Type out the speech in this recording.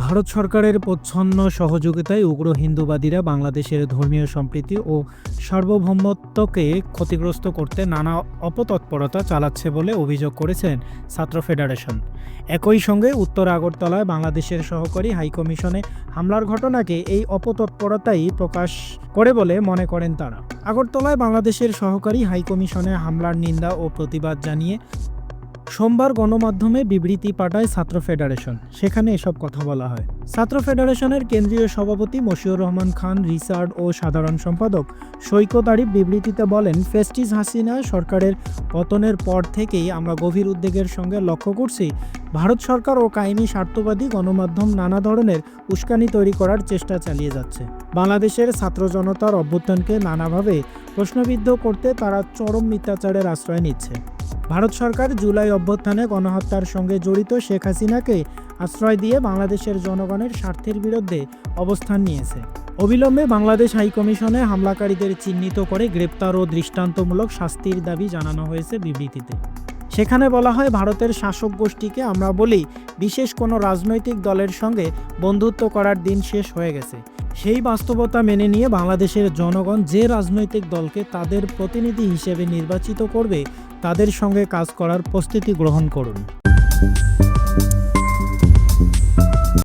ভারত সরকারের প্রচ্ছন্ন সহযোগিতায় উগ্র হিন্দুবাদীরা বাংলাদেশের ধর্মীয় সম্প্রীতি ও সার্বভৌমত্বকে ক্ষতিগ্রস্ত করতে নানা অপতৎপরতা চালাচ্ছে বলে অভিযোগ করেছেন ছাত্র ফেডারেশন। একই সঙ্গে উত্তর আগরতলায় বাংলাদেশের সহকারী হাইকমিশনে হামলার ঘটনাকে এই অপতৎপরতাই প্রকাশ করে বলে মনে করেন তারা। আগরতলায় বাংলাদেশের সহকারী হাইকমিশনে হামলার নিন্দা ও প্রতিবাদ জানিয়ে সোমবার গণমাধ্যমে বিবৃতি পাঠায় ছাত্র ফেডারেশন। সেখানে এসব কথা বলা হয়। ছাত্র ফেডারেশনের কেন্দ্রীয় সভাপতি মশিউর রহমান খান, রিসার্ড ও সাধারণ সম্পাদক সৈকত আরিফ বিবৃতিতে বলেন, ফেস্টিস হাসিনা সরকারের পতনের পর থেকেই আমরা গভীর উদ্বেগের সঙ্গে লক্ষ্য করছি, ভারত সরকার ও কায়েমি স্বার্থবাদী গণমাধ্যম নানা ধরনের উস্কানি তৈরি করার চেষ্টা চালিয়ে যাচ্ছে। বাংলাদেশের ছাত্র জনতার অভ্যুত্থানকে নানাভাবে প্রশ্নবিদ্ধ করতে তারা চরম মিথ্যাচারের আশ্রয় নিচ্ছে। ভারত সরকার জুলাই অভ্যুত্থানে গণহত্যার সঙ্গে জড়িত শেখ হাসিনাকে আশ্রয় দিয়ে বাংলাদেশের জনগণের স্বার্থের বিরুদ্ধে অবস্থান নিয়েছে। অবিলম্বে বাংলাদেশ হাইকমিশনে হামলাকারীদের চিহ্নিত করে গ্রেপ্তার ও দৃষ্টান্তমূলক শাস্তির দাবি জানানো হয়েছে বিবৃতিতে। সেখানে বলা হয়, ভারতের শাসক গোষ্ঠীকে আমরা বলি, বিশেষ কোনো রাজনৈতিক দলের সঙ্গে বন্ধুত্ব করার দিন শেষ হয়ে গেছে। সেই বাস্তবতা মেনে নিয়ে বাংলাদেশের জনগণ যে রাজনৈতিক দলকে তাদের প্রতিনিধি হিসেবে নির্বাচিত করবে, তাদের সঙ্গে কাজ করার প্রস্তুতি গ্রহণ করুন।